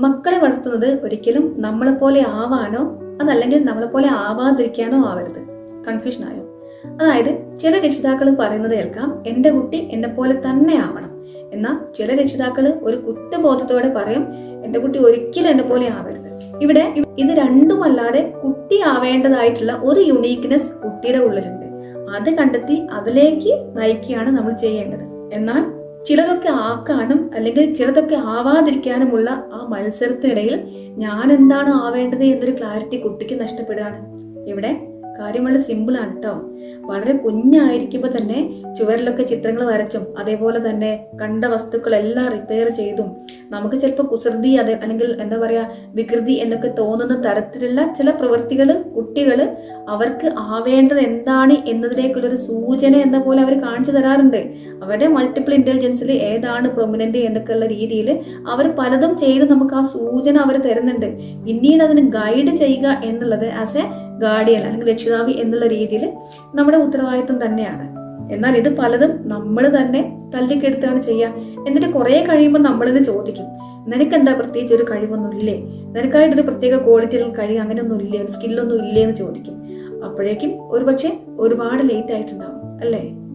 മക്കളെ വളർത്തുന്നത് ഒരിക്കലും നമ്മളെ പോലെ ആവാനോ അതല്ലെങ്കിൽ നമ്മളെ പോലെ ആവാതിരിക്കാനോ ആവരുത്. കൺഫ്യൂഷൻ ആയോ? അതായത് ചില രക്ഷിതാക്കൾ പറയുന്നത് കേൾക്കാം എന്റെ കുട്ടി എന്നെ പോലെ തന്നെ ആവണം. എന്നാൽ ചില രക്ഷിതാക്കൾ ഒരു കുറ്റബോധത്തോടെ പറയും എന്റെ കുട്ടി ഒരിക്കലും എന്നെ പോലെ ആവരുത്. ഇവിടെ ഇത് രണ്ടുമല്ലാതെ കുട്ടി ആവേണ്ടതായിട്ടുള്ള ഒരു യുണീക്നെസ് കുട്ടിയുടെ ഉള്ളിലുണ്ട്. അത് കണ്ടെത്തി അതിലേക്ക് നയിക്കുകയാണ് നമ്മൾ ചെയ്യേണ്ടത്. എന്നാൽ ചിലതൊക്കെ ആക്കാനും അല്ലെങ്കിൽ ചിലതൊക്കെ ആവാതിരിക്കാനുമുള്ള ആ മത്സരത്തിനിടയിൽ ഞാൻ എന്താണ് ആവേണ്ടത് എന്നൊരു ക്ലാരിറ്റി കുട്ടിക്ക് നഷ്ടപ്പെടുകയാണ്. ഇവിടെ കാര്യം വളരെ സിമ്പിൾ ആണ് കേട്ടോ വളരെ കുഞ്ഞായിരിക്കുമ്പോൾ തന്നെ ചുവരിലൊക്കെ ചിത്രങ്ങൾ വരച്ചും അതേപോലെ തന്നെ കണ്ട വസ്തുക്കളെല്ലാം റിപ്പയർ ചെയ്തും. നമുക്ക് ചിലപ്പോൾ കുസൃതി അത് അല്ലെങ്കിൽ എന്താ പറയുക വികൃതി എന്നൊക്കെ തോന്നുന്ന തരത്തിലുള്ള ചില പ്രവൃത്തികൾ കുട്ടികൾ അവർക്ക് ആവേണ്ടത് എന്താണ് എന്നതിലേക്കുള്ളൊരു സൂചന എന്ന പോലെ അവർ കാണിച്ചു തരാറുണ്ട്. അവരുടെ മൾട്ടിപ്പിൾ ഇന്റലിജൻസിൽ ഏതാണ് പ്രൊമിനന്റ് എന്നൊക്കെയുള്ള രീതിയിൽ അവർ പലതും ചെയ്ത് നമുക്ക് ആ സൂചന അവർ തരുന്നുണ്ട്. പിന്നീട് അതിന് ഗൈഡ് ചെയ്യുക എന്നുള്ളത് ആസ് എ ഗാർഡിയൻ അല്ലെങ്കിൽ രക്ഷിതാവ് എന്നുള്ള രീതിയിൽ നമ്മുടെ ഉത്തരവാദിത്വം തന്നെയാണ്. എന്നാൽ ഇത് പലതും നമ്മൾ തന്നെ തല്ലിക്കെടുത്താണ് ചെയ്യുക എന്നിട്ട് കുറേ കഴിയുമ്പോൾ നമ്മൾ തന്നെ ചോദിക്കും നിനക്ക് എന്താ പ്രത്യേകിച്ച് ഒരു കഴിവൊന്നും ഇല്ലേ? നിനക്കായിട്ടൊരു പ്രത്യേക ക്വാളിറ്റി അല്ലെങ്കിൽ കഴിവ് അങ്ങനെയൊന്നും ഇല്ലേ? ഒരു സ്കില്ലൊന്നും ഇല്ലേ? എന്ന് ചോദിക്കും. അപ്പോഴേക്കും ഒരുപക്ഷെ ഒരുപാട് ലേറ്റ് ആയിട്ടുണ്ടാവും അല്ലേ?